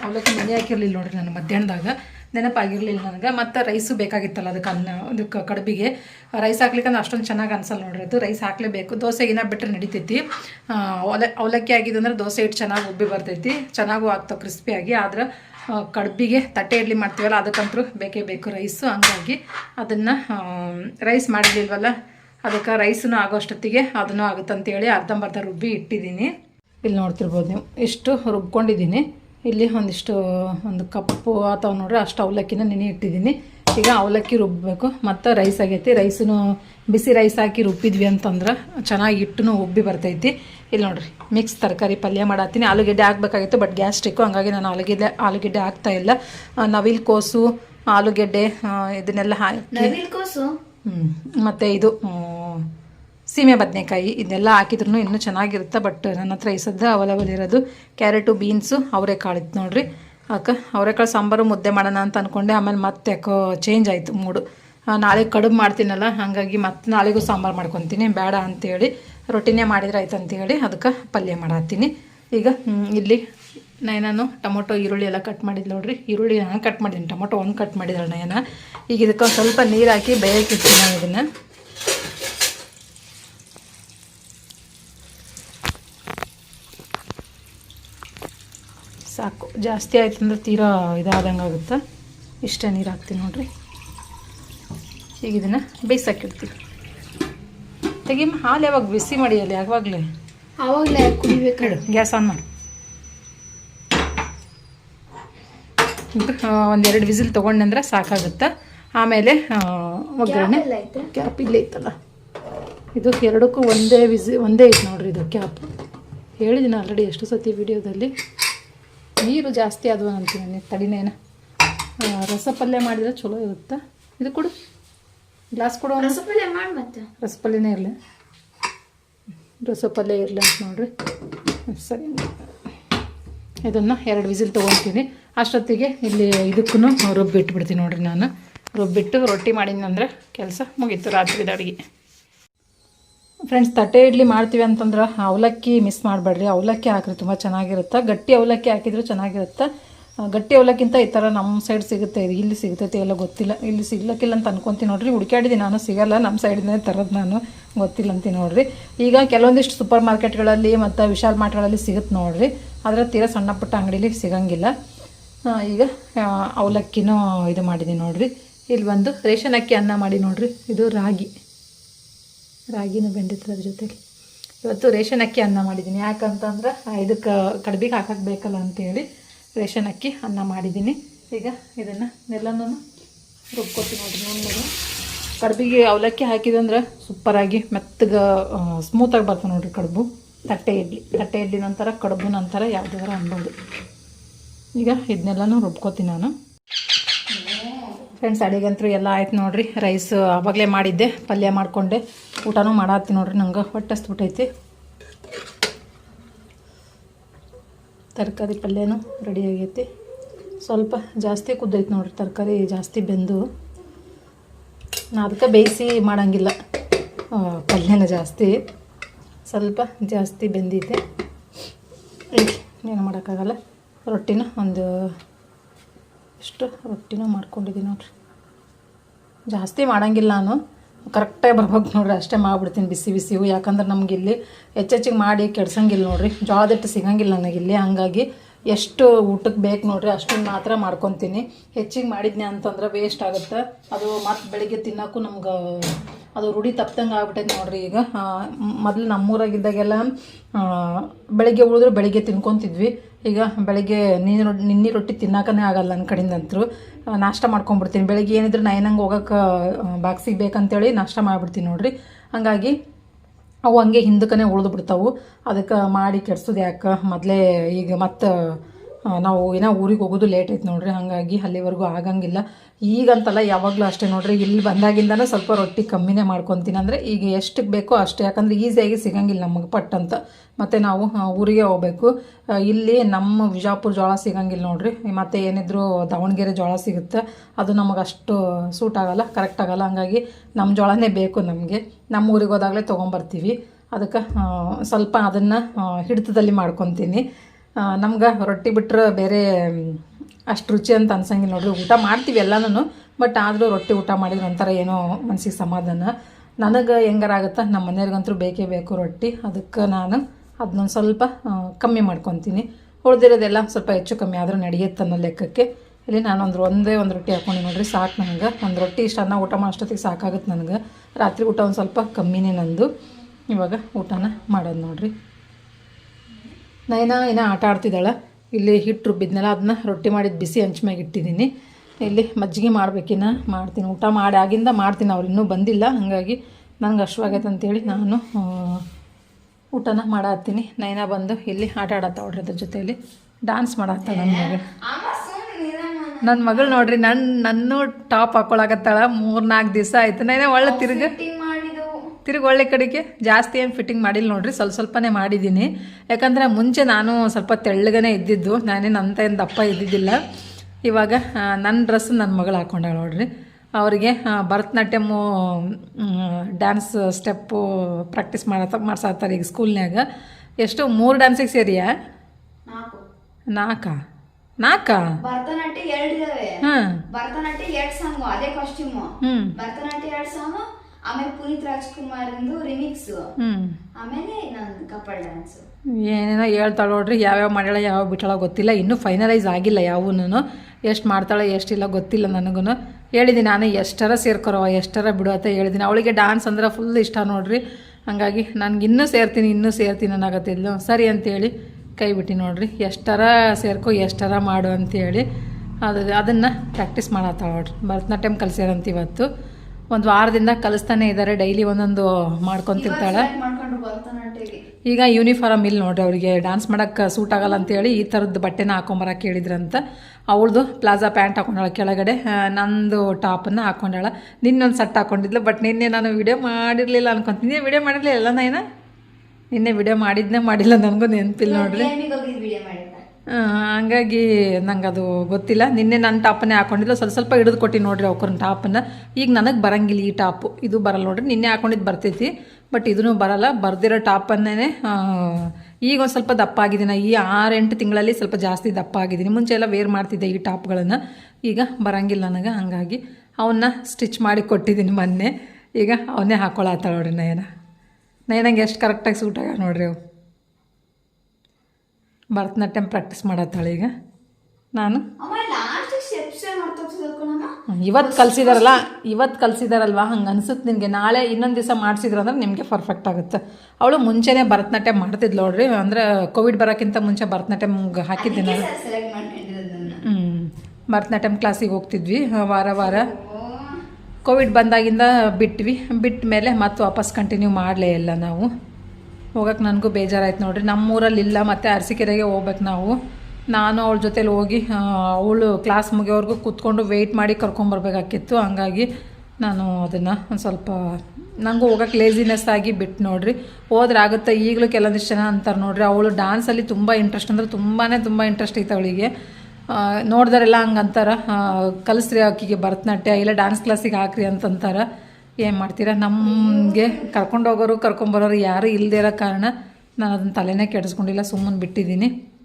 B: ಅವಲಕ್ಕಿ ನೆನೆ ಹಾಕಿರಲಿಲ್ಲ ನೋಡಿರಿ ನಾನು ಮಧ್ಯಾಹ್ನದಾಗ. ನೆನಪಾಗಿರಲಿಲ್ಲ ನನಗೆ. ಮತ್ತು ರೈಸು ಬೇಕಾಗಿತ್ತಲ್ಲ ಅದಕ್ಕೆ ಅನ್ನ, ಅದಕ್ಕೆ ಕಡುಬಿಗೆ. ರೈಸ್ ಹಾಕ್ಲಿಕ್ಕಂದ್ರೆ ಅಷ್ಟೊಂದು ಚೆನ್ನಾಗಿ ಅನ್ಸಲ್ಲ ನೋಡ್ರಿ ಅದು. ರೈಸ್ ಹಾಕಲೇಬೇಕು. ದೋಸೆಗಿನ ಬಿಟ್ಟರೆ ನಡಿತೈತಿ. ಅವಲ, ಅವಲಕ್ಕಿ ಆಗಿದಂದ್ರೆ ದೋಸೆ ಹಿಟ್ಟು ಚೆನ್ನಾಗಿ ಉಬ್ಬಿ ಬರ್ತೈತಿ. ಚೆನ್ನಾಗೂ ಆಗ್ತಾವೆ ಕ್ರಿಸ್ಪಿಯಾಗಿ ಆದ್ರೆ ಕಡ್ಬಿಗೆ ತಟ್ಟೆ ಇಡ್ಲಿ ಮಾಡ್ತೀವಲ್ಲ ಅದಕ್ಕಂತೂ ಬೇಕೇ ಬೇಕು ರೈಸು. ಹಂಗಾಗಿ ಅದನ್ನು ರೈಸ್ ಮಾಡಿರ್ಲಿಲ್ವಲ್ಲ, ಅದಕ್ಕೆ ರೈಸನ್ನು ಆಗೋಷ್ಟೊತ್ತಿಗೆ ಅದನ್ನು ಆಗುತ್ತಂತೇಳಿ ಅರ್ಧಂಬರ್ಧ ರುಬ್ಬಿ ಇಟ್ಟಿದ್ದೀನಿ. ಇಲ್ಲಿ ನೋಡ್ತಿರ್ಬೋದು ನೀವು. ಇಷ್ಟು ರುಬ್ಕೊಂಡಿದ್ದೀನಿ. ಇಲ್ಲಿ ಒಂದಿಷ್ಟು ಒಂದು ಕಪ್ಪು ಅಥವಾ ನೋಡ್ರಿ ಅಷ್ಟು ಅವಲಕ್ಕಿನ ನೆನೆ ಇಟ್ಟಿದ್ದೀನಿ. ಈಗ ಅವಲಕ್ಕಿ ರುಬ್ಬಬೇಕು ಮತ್ತು ರೈಸ್ ಆಗೈತಿ. ರೈಸನ್ನು ಬಿಸಿ ರೈಸ್ ಹಾಕಿ ರುಬ್ಬಿದ್ವಿ ಅಂತಂದ್ರೆ ಚೆನ್ನಾಗಿ ಹಿಟ್ಟು ಉಬ್ಬಿ ಬರ್ತೈತಿ. ಇಲ್ಲಿ ನೋಡ್ರಿ ಮಿಕ್ಸ್ ತರಕಾರಿ ಪಲ್ಯ ಮಾಡತ್ತೀನಿ. ಆಲೂಗೆಡ್ಡೆ ಹಾಕ್ಬೇಕಾಗಿತ್ತು ಬಟ್ ಗ್ಯಾಸ್ಟ್ರಿಕ್ಕು ಹಂಗಾಗಿ ನಾನು ಆಲೂಗೆಡ್ಡೆ ಆಲೂಗೆಡ್ಡೆ ಹಾಕ್ತಾ ಇಲ್ಲ. ಆ, ನವಿಲು ಕೋಸು ಆಲೂಗೆಡ್ಡೆ ಇದನ್ನೆಲ್ಲ ಹಾಕಿ ಹ್ಞೂ ಮತ್ತು ಇದು ಸೀಮೆ ಬದನೆಕಾಯಿ ಇದೆಲ್ಲ ಹಾಕಿದ್ರು ಇನ್ನೂ ಚೆನ್ನಾಗಿರುತ್ತೆ ಬಟ್ ನನ್ನ ಹತ್ರ ಈ ಸದ್ಯ ಅವೈಲೇಬಲ್ ಇರೋದು ಕ್ಯಾರೆಟು, ಬೀನ್ಸು ಅವರೆಕಾಳು ಇತ್ತು ನೋಡ್ರಿ. ಅಕ್ಕ ಅವರೆಕಾಳು ಸಾಂಬಾರು ಮುದ್ದೆ ಮಾಡೋಣ ಅಂತ ಅಂದ್ಕೊಂಡೆ ಆಮೇಲೆ ಮತ್ತೆ ಯಾಕೋ ಚೇಂಜ್ ಆಯಿತು ಮೂಡು. ನಾಳೆ ಕಡುಬು ಮಾಡ್ತೀನಲ್ಲ, ಹಾಗಾಗಿ ಮತ್ತೆ ನಾಳೆಗೂ ಸಾಂಬಾರು ಮಾಡ್ಕೊತೀನಿ, ಬೇಡ ಅಂತೇಳಿ. ರೊಟ್ಟಿನೇ ಮಾಡಿದ್ರೆ ಆಯ್ತು ಅಂತೇಳಿ ಅದಕ್ಕೆ ಪಲ್ಯ ಮಾಡತ್ತೀನಿ. ಈಗ ಇಲ್ಲಿ ನಯನಾನು ಟೊಮೊಟೊ, ಈರುಳ್ಳಿ ಎಲ್ಲ ಕಟ್ ಮಾಡಿದ್ದು ನೋಡ್ರಿ. ಈರುಳ್ಳಿ ನಾನು ಕಟ್ ಮಾಡಿದ್ದೀನಿ ಟೊಮೊಟೊ ಒಂದು ಕಟ್ ಮಾಡಿದ್ದಾಳೆ ನಯನ. ಈಗ ಇದಕ್ಕೆ ಸ್ವಲ್ಪ ನೀರು ಹಾಕಿ ಬೇಯಕ್ಕೆ ಇದನ್ನು ಸಾಕು ಜಾಸ್ತಿ ಆಯ್ತು ಅಂದ್ರೆ ತೀರಾ ಇದಾದಂಗೆ ಆಗುತ್ತೆ. ಇಷ್ಟೇ ನೀರು ಹಾಕ್ತೀನಿ ನೋಡ್ರಿ. ಈಗ ಇದನ್ನು ಬೇಯಿಸಾಕಿಡ್ತೀವಿ ತೆಗಿಮ್ಮ ಹಾಲು ಯಾವಾಗ ಬಿಸಿ ಮಾಡಿ ಯಾವಾಗಲೇ?
E: ಅವಾಗಲೇ ಕುಡಿಬೇಕು.
B: ಗ್ಯಾಸ್ ಆನ್ ಮಾಡಿ. ಒಂದೆರಡು ವಿಸಿಲ್ ತೊಗೊಂಡಂದ್ರೆ ಸಾಕಾಗುತ್ತೆ. ಆಮೇಲೆ ಒಗ್ಗರಣೆ. ಕ್ಯಾಪ್ ಇಲ್ಲೇ ಇತ್ತಲ್ಲ ಇದು ಎರಡಕ್ಕೂ ಒಂದೇ ವಿಸಿ ಒಂದೇ ಐತೆ ನೋಡ್ರಿ ಇದು ಕ್ಯಾಪ್ ಹೇಳಿದ್ದೀನಿ ಆಲ್ರೆಡಿ ಎಷ್ಟು ಸತಿ ವಿಡಿಯೋದಲ್ಲಿ. ನೀರು ಜಾಸ್ತಿ ಅದು ಅಂತೀನಿ ತಡಿನೇನ ರಸಪಲ್ಯ ರಸ ಪಲ್ಯ ಮಾಡಿದ್ರೆ ಚಲೋ ಇರುತ್ತೆ? ಇದು ಕೊಡು. ಗ್ಲಾಸ್ ಕೊಡು ಒಂದು.
E: ರಸಪಲ್ಯ ಮಾಡಿ ಮತ್ತೆ.
B: ರಸಪಲ್ಯನೇ ಇರಲಿ. ರಸಪಲ್ಯ ಇರಲಿ ಅಂತ ನೋಡ್ರಿ. ಸರಿ. ಇದನ್ನು ಎರಡು ವಿಸಿಲ್ ತೊಗೊತೀನಿ. ಅಷ್ಟೊತ್ತಿಗೆ ಇಲ್ಲಿ ಇದಕ್ಕೂ ರುಬ್ಬಿಟ್ಬಿಡ್ತೀನಿ ನೋಡ್ರಿ ನಾನು. ರುಬ್ಬಿಟ್ಟು ರೊಟ್ಟಿ ಮಾಡಿದ್ನಂದ್ರೆ ಕೆಲಸ ಮುಗೀತು ರಾತ್ರಿದ ಅಡುಗೆ. ಫ್ರೆಂಡ್ಸ್ ತಟ್ಟೆ ಇಡ್ಲಿ ಮಾಡ್ತೀವಿ ಅಂತಂದ್ರೆ ಅವಲಕ್ಕಿ ಮಿಸ್ ಮಾಡಬೇಡ್ರಿ. ಅವಲಕ್ಕಿ ಹಾಕ್ರಿ, ತುಂಬ ಚೆನ್ನಾಗಿರುತ್ತೆ? ಗಟ್ಟಿ ಅವಲಕ್ಕಿ ಹಾಕಿದ್ರು ಚೆನ್ನಾಗಿರುತ್ತೆ? ಗಟ್ಟಿ ಅವಲಕ್ಕಿಂತ ಈ ಥರ ನಮ್ಮ ಸೈಡ್ ಸಿಗುತ್ತೆ, ಇದು ಇಲ್ಲಿ ಸಿಗ್ತೈತಿ ಎಲ್ಲ ಗೊತ್ತಿಲ್ಲ. ಇಲ್ಲಿ ಸಿಗ್ಲಕ್ಕಿಲ್ಲ ಅಂತ ಅನ್ಕೊಂತೀನಿ ನೋಡ್ರಿ. ಹುಡುಕಾಡಿದ್ದೀನಿ ನಾನು, ಸಿಗಲ್ಲ. ನಮ್ಮ ಸೈಡ್ನೇ ತರೋದು ನಾನು, ಗೊತ್ತಿಲ್ಲ ಅಂತೀನಿ ನೋಡ್ರಿ. ಈಗ ಕೆಲವೊಂದಿಷ್ಟು ಸೂಪರ್ ಮಾರ್ಕೆಟ್ಗಳಲ್ಲಿ ಮತ್ತು ವಿಶಾಲ್ ಮಾರ್ಟ್ಗಳಲ್ಲಿ ಸಿಗುತ್ತೆ ನೋಡ್ರಿ. ಆದರೆ ತೀರಾ ಸಣ್ಣ ಪುಟ್ಟ ಅಂಗಡೀಲಿ ಸಿಗಂಗಿಲ್ಲ. ಈಗ ಅವಲಕ್ಕಿನೂ ಇದು ಮಾಡಿದ್ದೀನಿ ನೋಡ್ರಿ. ಇಲ್ಲಿ ಬಂದು ರೇಷನ್ ಅಕ್ಕಿ ಅನ್ನ ಮಾಡಿ ನೋಡ್ರಿ. ಇದು ರಾಗಿ. ರಾಗಿನೂ ಬೆಂದಿತ್ತು ಅದ್ರ ಜೊತೆಗೆ. ಇವತ್ತು ರೇಷನ್ ಅಕ್ಕಿ ಅನ್ನ ಮಾಡಿದ್ದೀನಿ. ಯಾಕಂತಂದ್ರೆ ಇದಕ್ಕೆ ಕಡ್ಬಿಗೆ ಹಾಕಕ್ಕೆ ಬೇಕಲ್ಲ ಅಂತೇಳಿ ರೇಷನ್ ಅಕ್ಕಿ ಅನ್ನ ಮಾಡಿದ್ದೀನಿ. ಈಗ ಇದನ್ನು ನೆಲ್ಲನೂ ರುಬ್ಕೊತೀನಿ ನೋಡಿರಿ ನೋಡಿ ಕಡ್ಬಿಗೆ ಅವಲಕ್ಕಿ ಹಾಕಿದಂದ್ರೆ ಸೂಪರಾಗಿ ಮೆತ್ತಗೆ ಸ್ಮೂತಾಗಿ ಬರ್ತದೆ ನೋಡಿರಿ ಕಡುಬು. ತಟ್ಟೆ ಇಡ್ಲಿ. ತಟ್ಟೆ ಇಡ್ಲಿ ನಂತರ, ಕಡುಬು ನಂತರ ಯಾವುದಾದ್ರು ಅನ್ಬೋದು ಈಗ ಇದನ್ನೆಲ್ಲನೂ ರುಬ್ಕೊತೀನಿ ನಾನು. ಫ್ರೆಂಡ್ಸ್ ಅಡಿಗಂತೂ ಎಲ್ಲ ಆಯ್ತು ನೋಡ್ರಿ. ರೈಸ್ ಆವಾಗಲೇ ಮಾಡಿದ್ದೆ, ಪಲ್ಯ ಮಾಡಿಕೊಂಡೆ. ಊಟನೂ ಮಾಡತ್ತಿ ನೋಡ್ರಿ ನಂಗೆ ಹೊಟ್ಟೆ ಹಸ್ಬಿಟ್ಟೈತಿ ತರಕಾರಿ ಪಲ್ಯನೂ ರೆಡಿ ಆಗೈತಿ. ಸ್ವಲ್ಪ ಜಾಸ್ತಿ ಕುದ್ದೈತೆ ನೋಡ್ರಿ, ತರಕಾರಿ ಜಾಸ್ತಿ ಬೆಂದು. ನಾ ಅದಕ್ಕೆ ಬೇಯಿಸಿ ಮಾಡೋಂಗಿಲ್ಲ. ಪಲ್ಯನ ಜಾಸ್ತಿ. ಸ್ವಲ್ಪ ಜಾಸ್ತಿ ಬೆಂದಿದೆ. ಏನು ಮಾಡೋಕ್ಕಾಗಲ್ಲ. ರೊಟ್ಟಿನ ಒಂದು ಇಷ್ಟು ರೊಟ್ಟಿನೂ ಮಾಡ್ಕೊಂಡಿದ್ದೀನಿ ನೋಡ್ರಿ. ಜಾಸ್ತಿ ಮಾಡೋಂಗಿಲ್ಲ ನಾನು. ಕರೆಕ್ಟಾಗಿ ಬರ್ಬೇಕು ನೋಡ್ರಿ, ಅಷ್ಟೇ ಮಾಡಿಬಿಡ್ತೀನಿ ಬಿಸಿ ಬಿಸಿ ಯಾಕಂದ್ರೆ ನಮ್ಗೆ ಇಲ್ಲಿ ಹೆಚ್ಚೆಚ್ಚಿಗೆ ಮಾಡಿ ಕೆಡ್ಸಂಗಿಲ್ಲ ನೋಡ್ರಿ. ಜೋಳದಿಟ್ಟು ಸಿಗಂಗಿಲ್ಲ ನನಗಿಲ್ಲಿ ಹಂಗಾಗಿ ಎಷ್ಟು ಊಟಕ್ಕೆ ಬೇಕು ನೋಡ್ರಿ ಅಷ್ಟನ್ನು ಮಾತ್ರ ಮಾಡ್ಕೊತೀನಿ. ಹೆಚ್ಚಿಗೆ ಮಾಡಿದ್ನಿ ಅಂತಂದ್ರೆ ವೇಸ್ಟ್ ಆಗುತ್ತೆ. ಅದು ಮತ್ತೆ ಬೆಳಿಗ್ಗೆ ತಿನ್ನೋಕ್ಕೂ ನಮ್ಗೆ ಅದು ರೂಢಿ ತಪ್ಪದಂಗೆ ಆಗ್ಬಿಟ್ಟೈತೆ ನೋಡ್ರಿ ಈಗ. ಮೊದಲು ನಮ್ಮೂರಾಗಿದ್ದಾಗೆಲ್ಲ ಬೆಳಿಗ್ಗೆ ಉಳಿದ್ರೆ ಬೆಳಿಗ್ಗೆ ತಿನ್ಕೊತಿದ್ವಿ. ಈಗ ಬೆಳಿಗ್ಗೆ ನೀನು ನಿನ್ನೆ ರೊಟ್ಟಿ ತಿನ್ನಕನೇ ಆಗಲ್ಲ ನನ್ನ ಕಡೆಯಿಂದಂತರೂ ನಾಷ್ಟ ಮಾಡ್ಕೊಂಬಿಡ್ತೀನಿ. ಬೆಳಿಗ್ಗೆ ಏನಿದ್ರು ನಾನು ಏನಂಗೆ ಹೋಗೋಕೆ ಬಾಕ್ಸಿಗೆ ಬೇಕಂತೇಳಿ ನಾಷ್ಟ ಮಾಡಿಬಿಡ್ತೀನಿ ನೋಡ್ರಿ. ಹಂಗಾಗಿ ಅವು ಹಂಗೆ ಹಿಂದಕ್ಕನೆ ಉಳಿದು ಬಿಡ್ತಾವು. ಅದಕ್ಕೆ ಮಾಡಿ ಕೆಡ್ಸೋದು ಯಾಕೆ? ಮೊದಲೇ ಈಗ ಮತ್ತೆ ನಾವು ಏನೋ ಊರಿಗೆ ಹೋಗೋದು ಲೇಟ್ ಐತೆ ನೋಡ್ರಿ, ಹಾಗಾಗಿ ಅಲ್ಲಿವರೆಗೂ ಆಗಂಗಿಲ್ಲ. ಈಗಂತಲ್ಲ ಯಾವಾಗಲೂ ಅಷ್ಟೇ ನೋಡ್ರಿ, ಇಲ್ಲಿ ಬಂದಾಗಿಂದನೂ ಸ್ವಲ್ಪ ರೊಟ್ಟಿ ಕಮ್ಮಿನೇ ಮಾಡ್ಕೊತೀನಿ. ಅಂದರೆ ಈಗ ಎಷ್ಟಕ್ಕೆ ಬೇಕೋ ಅಷ್ಟೇ, ಯಾಕಂದರೆ ಈಸಿಯಾಗಿ ಸಿಗಂಗಿಲ್ಲ ನಮಗೆ ಪಟ್ ಅಂತ ಮತ್ತು ನಾವು ಊರಿಗೆ ಹೋಗ್ಬೇಕು. ಇಲ್ಲಿ ನಮ್ಮ ವಿಜಾಪುರ ಜೋಳ ಸಿಗಂಗಿಲ್ಲ ನೋಡ್ರಿ. ಮತ್ತು ಏನಿದ್ರು ದಾವಣಗೆರೆ ಜೋಳ ಸಿಗುತ್ತೆ. ಅದು ನಮಗೆ ಅಷ್ಟು ಸೂಟ್ ಆಗೋಲ್ಲ ಕರೆಕ್ಟ್ ಆಗೋಲ್ಲ. ಹಂಗಾಗಿ ನಮ್ಮ ಜೋಳನೇ ಬೇಕು ನಮಗೆ. ನಮ್ಮ ಊರಿಗೆ ಹೋದಾಗಲೇ ತೊಗೊಂಬರ್ತೀವಿ. ಅದಕ್ಕೆ ಸ್ವಲ್ಪ ಅದನ್ನು ಹಿಡಿತದಲ್ಲಿ ಮಾಡ್ಕೊತೀನಿ. ನಮ್ಗೆ ರೊಟ್ಟಿ ಬಿಟ್ಟರೆ ಬೇರೆ ಅಷ್ಟು ರುಚಿ ಅಂತ ಅನ್ಸಂಗಿಲ್ಲ ನೋಡ್ರಿ. ಊಟ ಮಾಡ್ತೀವಿ ಎಲ್ಲನೂ ಬಟ್ ಆದರೂ ರೊಟ್ಟಿ ಊಟ ಮಾಡಿದ್ರೆ ಒಂಥರ ಏನೋ ಮನ್ಸಿಗೆ ಸಮಾಧಾನ. ನನಗೆ ಹೆಂಗಾರಾಗುತ್ತೆ ನಮ್ಮ ಮನೆಯವ್ರಿಗಂತೂ ಬೇಕೇ ಬೇಕು ರೊಟ್ಟಿ. ಅದಕ್ಕೆ ನಾನು ಅದನ್ನೊಂದು ಸ್ವಲ್ಪ ಕಮ್ಮಿ ಮಾಡ್ಕೊತೀನಿ. ಉಳ್ದಿರೋದೆಲ್ಲ ಸ್ವಲ್ಪ ಹೆಚ್ಚು ಕಮ್ಮಿ ಆದರೂ ನಡೆಯುತ್ತೆ ಅನ್ನೋ ಲೆಕ್ಕಕ್ಕೆ. ಇಲ್ಲಿ ನಾನು ಒಂದು ಒಂದೇ ರೊಟ್ಟಿ ಹಾಕೊಂಡು ನೋಡ್ರಿ, ಸಾಕು ನನಗೆ ಒಂದು ರೊಟ್ಟಿ ಇಷ್ಟ ಅನ್ನ ಊಟ ಮಾಡೋಷ್ಟೊತ್ತಿಗೆ ಸಾಕಾಗುತ್ತೆ ನನಗೆ. ರಾತ್ರಿ ಊಟ ಒಂದು ಸ್ವಲ್ಪ ಕಮ್ಮಿನೇ ನಂದು. ಇವಾಗ ಊಟನ ಮಾಡೋದು ನೋಡ್ರಿ. ನೈನಾ ಏನೋ ಆಟ ಆಡ್ತಿದ್ದಾಳೆ. ಇಲ್ಲಿ ಹಿಟ್ಟು ರುಬ್ಬಿದ್ನಲ್ಲ ಅದನ್ನ ರೊಟ್ಟಿ ಮಾಡಿದ ಬಿಸಿ ಹಂಚ್ಮ್ಯಾಗ ಇಟ್ಟಿದ್ದೀನಿ. ಇಲ್ಲಿ ಮಜ್ಜಿಗೆ ಮಾಡ್ಬೇಕಿನ್ನ, ಮಾಡ್ತೀನಿ. ಊಟ ಮಾಡಿ ಆಗಿಂದ ಮಾಡ್ತೀನಿ ಅವ್ರು. ಇನ್ನೂ ಬಂದಿಲ್ಲ, ಹಾಗಾಗಿ ನನಗೆ ಅಶ್ವಾಗೈತೆ ಅಂತೇಳಿ ನಾನು ಊಟನ ಮಾಡತ್ತೀನಿ. ನೈನಾ ಬಂದು ಇಲ್ಲಿ ಆಟ ಆಡತ್ತ ಅದ್ರ ಜೊತೆಯಲ್ಲಿ ಡಾನ್ಸ್ ಮಾಡತ್ತ ನನ್ನ ಮಗಳು ನನ್ನ ಮಗಳು ನೋಡ್ರಿ ನನ್ನ ನನ್ನ ಟಾಪ್ ಹಾಕೊಳಕತ್ತಾಳ. ಮೂರು ನಾಲ್ಕು ದಿವಸ ಆಯ್ತು. ನೈನಾ ಒಳ್ಳೆ ತಿರುಗ. ತಿರುಗಿ ಒಳ್ಳೆ ಕಡೆಗೆ ಜಾಸ್ತಿ ಏನು ಫಿಟ್ಟಿಂಗ್ ಮಾಡಿಲ್ಲ ನೋಡ್ರಿ ಸ್ವಲ್ಪ ಸ್ವಲ್ಪನೇ ಮಾಡಿದ್ದೀನಿ ಯಾಕಂದರೆ ಮುಂಚೆ ನಾನು ಸ್ವಲ್ಪ ತೆಳ್ಳಗನೇ ಇದ್ದಿದ್ದು ನಾನೇನು ನನ್ನ ಏನು ದಪ್ಪ ಇದ್ದಿದ್ದಿಲ್ಲ. ಇವಾಗ ನನ್ನ ಡ್ರೆಸ್ ನನ್ನ ಮಗಳು ಹಾಕೊಂಡಾಳೆ ನೋಡ್ರಿ. ಅವರಿಗೆ ಭರತನಾಟ್ಯಮ್ಮು ಡ್ಯಾನ್ಸ್ ಸ್ಟೆಪ್ಪು ಪ್ರಾಕ್ಟೀಸ್ ಮಾಡತ್ತ ಮಾಡ್ಸತ್ತಾರೆ ಈಗ ಸ್ಕೂಲ್ನ್ಯಾಗ ಎಷ್ಟು ಮೂರು ಡ್ಯಾನ್ಸಿಗೆ ಸೇರಿಯಾ?
E: ನಾಲ್ಕು.
B: ನಾಲ್ಕಾ
E: ಭರತನಾಟ್ಯ ಎರಡು ಇದಾವೆ.
B: ಹಾಂ
E: ಭರತನಾಟ್ಯ ಎರಡು ಸಾಂಗ್ ಅದೇ ಕಾಸ್ಟ್ಯೂಮ್ ಭರತನಾಟ್ಯ ಎರಡು ಸಾಂಗ್ ಆಮೇಲೆ ಪುನೀತ್ ರಾಜ್ಕುಮಾರ್ ರಿಮಿಕ್ಸ್ ಆಮೇಲೆ ನನ್ ಕಪಲ್ ಡ್ಯಾನ್ಸ್
B: ಏನೇನೋ ಹೇಳ್ತಾಳೆ ನೋಡ್ರಿ ಯಾವ್ಯಾವ ಮಾಡ್ಯಾಳ ಯಾವ ಬಿಟ್ಟಾಳ ಗೊತ್ತಿಲ್ಲ ಇನ್ನೂ ಫೈನಲೈಸ್ ಆಗಿಲ್ಲ ಯಾವೂನು ಎಷ್ಟು ಮಾಡ್ತಾಳೆ ಎಷ್ಟಿಲ್ಲ ಗೊತ್ತಿಲ್ಲ ನನಗೂ ಹೇಳಿದ್ದೀನಿ ನಾನು ಎಷ್ಟರ ಸೇರ್ಕೊರೋ ಎಷ್ಟರ ಬಿಡು ಅಂತ ಹೇಳಿದ್ದೀನಿ ಅವಳಿಗೆ ಡಾನ್ಸ್ ಅಂದ್ರೆ ಫುಲ್ ಇಷ್ಟ ನೋಡ್ರಿ. ಹಾಗಾಗಿ ನನಗೆ ಇನ್ನೂ ಸೇರ್ತೀನಿ ಇನ್ನೂ ಸೇರ್ತೀನಿ ಅನ್ನಾಗತ್ತಿದ್ಲು ಸರಿ ಅಂತೇಳಿ ಕೈ ಬಿಟ್ಟು ನೋಡ್ರಿ. ಎಷ್ಟರ ಸೇರ್ಕೊ ಎಷ್ಟರ ಮಾಡು ಅಂತೇಳಿ. ಅದು ಅದನ್ನು ಪ್ರಾಕ್ಟೀಸ್ ಮಾಡತ್ತಾಳ ನೋಡ್ರಿ. ಭರತನಾಟ್ಯಂ ಕಲಿಸ್ಯಾರಂತ ಇವತ್ತು. ಒಂದು ವಾರದಿಂದ ಕಲಿಸ್ತಾನೆ ಇದ್ದಾರೆ ಡೈಲಿ ಒಂದೊಂದು ಮಾಡ್ಕೊತಿರ್ತಾಳೆ. ಈಗ ಯೂನಿಫಾರ್ಮ್ ಇಲ್ಲ ನೋಡ್ರಿ ಅವರಿಗೆ ಡಾನ್ಸ್ ಮಾಡೋಕ್ಕೆ ಸೂಟ್ ಆಗಲ್ಲ ಅಂತೇಳಿ ಈ ಥರದ್ದು ಬಟ್ಟೆನ ಹಾಕೊಂಬರಕ್ಕೆ ಹೇಳಿದ್ರಂತ. ಅವಳದು ಪ್ಲಾಜಾ ಪ್ಯಾಂಟ್ ಹಾಕೊಂಡಾಳ ಕೆಳಗಡೆ. ನಂದು ಟಾಪನ್ನು ಹಾಕೊಂಡಾಳ. ನಿನ್ನೊಂದು ಸಟ್ ಹಾಕೊಂಡಿದ್ಲು ಬಟ್ ನಿನ್ನೆ ನಾನು ವಿಡಿಯೋ ಮಾಡಿರಲಿಲ್ಲ ಅನ್ಕೊಂತೀನಿ. ವಿಡಿಯೋ ಮಾಡಿರಲಿಲ್ಲ ನಾನು ನಿನ್ನೆ ವಿಡಿಯೋ ಮಾಡಿದ್ನೇ ಮಾಡಿಲ್ಲ ನನಗೂ ನೆನಪಿಲ್ಲ ನೋಡ್ರಿ. ಹಂಗಾಗಿ ನಂಗೆ ಅದು ಗೊತ್ತಿಲ್ಲ. ನಿನ್ನೆ ನನ್ನ ಟಾಪನ್ನೇ ಹಾಕೊಂಡಿಲ್ಲ ಸ್ವಲ್ಪ ಸ್ವಲ್ಪ ಹಿಡಿದು ಕೊಟ್ಟು ನೋಡ್ರಿ ಅವ್ಕರನ್ನ ಟಾಪನ್ನ ಈಗ ನನಗೆ ಬರಂಗಿಲ್ಲ ಈ ಟಾಪು. ಇದು ಬರಲ್ಲ ನೋಡ್ರಿ. ನಿನ್ನೆ ಹಾಕೊಂಡಿದ್ದು ಬರ್ತೈತಿ. ಬಟ್ ಇದೂ ಬರಲ್ಲ. ಬರ್ದಿರೋ ಟಾಪನ್ನೇ ಈಗ ಒಂದು ಸ್ವಲ್ಪ ದಪ್ಪ ಆಗಿದ್ದೀನಿ ಈ ಆರೆಂಟು ತಿಂಗಳಲ್ಲಿ ಸ್ವಲ್ಪ ಜಾಸ್ತಿ ದಪ್ಪ ಆಗಿದ್ದೀನಿ ಮುಂಚೆ ಎಲ್ಲ ವೇರ್ ಮಾಡ್ತಿದ್ದೆ ಈ ಟಾಪ್ಗಳನ್ನು. ಈಗ ಬರಂಗಿಲ್ಲ ನನಗೆ. ಹಾಗಾಗಿ ಅವನ್ನ ಸ್ಟಿಚ್ ಮಾಡಿ ಕೊಟ್ಟಿದ್ದೀನಿ ಮೊನ್ನೆ. ಈಗ ಅವನ್ನೇ ಹಾಕೊಳತ್ತಾಳ ನೋಡ್ರಿ ನಯನ. ನಯನಂಗೆ ಎಷ್ಟು ಕರೆಕ್ಟಾಗಿ ಸೂಟ್ ಆಗ ನೋಡ್ರಿ ಅವು. ಭರತನಾಟ್ಯಂ ಪ್ರಾಕ್ಟೀಸ್ ಮಾಡತ್ತಾಳೆ ಈಗ. ನಾನು? ಇವತ್ತು ಕಲಿಸಿದಾರಲ್ಲ ಇವತ್ತು ಕಲಿಸಿದಾರಲ್ವಾ? ಹಂಗೆ ಅನ್ಸುತ್ತೆ ನಿನಗೆ. ನಾಳೆ ಇನ್ನೊಂದು ದಿವಸ ಮಾಡಿಸಿದ್ರು ಅಂದ್ರೆ ನಿಮಗೆ ಪರ್ಫೆಕ್ಟ್ ಆಗುತ್ತೆ. ಅವಳು ಮುಂಚೆನೇ ಭರತನಾಟ್ಯ ಮಾಡ್ತಿದ್ಲು ನೋಡ್ರಿ. ಅಂದರೆ ಕೋವಿಡ್ ಬರೋಕ್ಕಿಂತ ಮುಂಚೆ ಭರತನಾಟ್ಯಂ
E: ಹಾಕಿದ್ದೆ ನಾನು.
B: ಹ್ಞೂ ಭರತನಾಟ್ಯಂ ಕ್ಲಾಸಿಗೆ ಹೋಗ್ತಿದ್ವಿ. ವಾರ ವಾರ. ಕೋವಿಡ್ ಬಂದಾಗಿಂದ ಬಿಟ್ವಿ. ಬಿಟ್ಟ ಮೇಲೆ ಮತ್ತೆ ವಾಪಸ್ ಕಂಟಿನ್ಯೂ ಮಾಡಲೇ ಇಲ್ಲ ನಾವು. ಹೋಗಕ್ಕೆ ನನಗೂ ಬೇಜಾರಾಯ್ತು ನೋಡ್ರಿ. ನಮ್ಮೂರಲ್ಲಿ ಇಲ್ಲ ಮತ್ತು ಅರಸಿಕೆರೆಗೆ ಹೋಗ್ಬೇಕು ನಾವು. ನಾನು ಅವಳ ಜೊತೇಲಿ ಹೋಗಿ ಅವಳು ಕ್ಲಾಸ್ ಮುಗಿಯೋವರೆಗೂ ಕೂತ್ಕೊಂಡು ವೆಯ್ಟ್ ಮಾಡಿ ಕರ್ಕೊಂಬರ್ಬೇಕಾಗಿತ್ತು. ಹಂಗಾಗಿ ನಾನು ಅದನ್ನು ಒಂದು ಸ್ವಲ್ಪ ನನಗೂ ಹೋಗಕ್ಕೆ ಲೇಸಿನೆಸ್ ಆಗಿ ಬಿಟ್ಟು ನೋಡ್ರಿ. ಹೋದ್ರೆ ಆಗುತ್ತೆ, ಈಗಲೂ ಕೆಲವೊಂದಿಷ್ಟು ಜನ ಅಂತಾರೆ ನೋಡ್ರಿ. ಅವಳು ಡ್ಯಾನ್ಸಲ್ಲಿ ತುಂಬ ಇಂಟ್ರೆಸ್ಟ್ ಅಂದರೆ ತುಂಬಾ ತುಂಬ ಇಂಟ್ರೆಸ್ಟ್ ಐತೆ ಅವಳಿಗೆ. ನೋಡ್ದಾರೆಲ್ಲ ಹಂಗಂತಾರೆ. ಕಲಿಸ್ರಿ ಆಕಿಗೆ ಭರತನಾಟ್ಯ, ಇಲ್ಲ ಡ್ಯಾನ್ಸ್ ಕ್ಲಾಸಿಗೆ ಹಾಕ್ರಿ ಅಂತಂತಾರೆ. ಏನು ಮಾಡ್ತೀರಾ? ನಮಗೆ ಕರ್ಕೊಂಡೋಗೋರು, ಕರ್ಕೊಂಬರೋರು ಯಾರು ಇಲ್ಲದೇ ಇರೋ ಕಾರಣ ನಾನು ಅದನ್ನ ತಲೆನೇ ಕೆಡಿಸ್ಕೊಂಡಿಲ್ಲ, ಸುಮ್ಮನೆ ಬಿಟ್ಟಿದ್ದೀನಿ.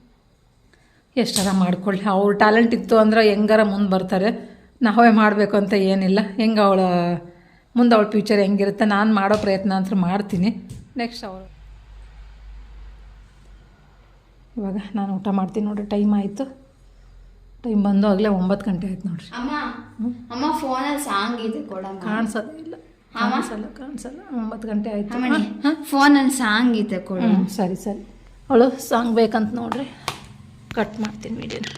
B: ಎಷ್ಟಾರ ಮಾಡ್ಕೊಳ್ಳಿ. ಅವ್ರ ಟ್ಯಾಲೆಂಟ್ ಇತ್ತು ಅಂದ್ರೆ ಹೆಂಗಾರ ಮುಂದೆ ಬರ್ತಾರೆ. ನಾವೇ ಮಾಡಬೇಕು ಅಂತ ಏನಿಲ್ಲ. ಹೆಂಗೆ ಅವಳ, ಮುಂದೆ ಅವಳ ಫ್ಯೂಚರ್ ಹೆಂಗಿರುತ್ತೆ? ನಾನು ಮಾಡೋ ಪ್ರಯತ್ನ ಅಂತ ಮಾಡ್ತೀನಿ. ನೆಕ್ಸ್ಟ್ ಅವಳು ಇವಾಗ ನಾನು ಊಟ ಮಾಡ್ತೀನಿ ನೋಡಿ ಟೈಮ್ ಆಯಿತು. ಟೈಮ್ ಬಂದು ಆಗಲೇ ಒಂಬತ್ತು ಗಂಟೆ ಆಯ್ತು ನೋಡ್ರಿ.
E: ಅಮ್ಮ ಅಮ್ಮ ಫೋನಲ್ಲಿ ಸಾಂಗ್ ಇದೆ ಕೊಡಮ್ಮ.
B: ಕಾಣಿಸೋದೇ ಇಲ್ಲ. ಕಾಣಿಸಲ್ಲ ಕಾಣಿಸಲ್ಲ. ಒಂಬತ್ತು ಗಂಟೆ ಆಯ್ತು.
E: ಫೋನಲ್ಲಿ ಸಾಂಗ್ ಇದೆ ಕೊಡು.
B: ಸರಿ ಸರಿ. ಅವಳು ಸಾಂಗ್ ಬೇಕಂತ ನೋಡ್ರಿ. ಕಟ್ ಮಾಡ್ತೀನಿ ವಿಡಿಯೋನ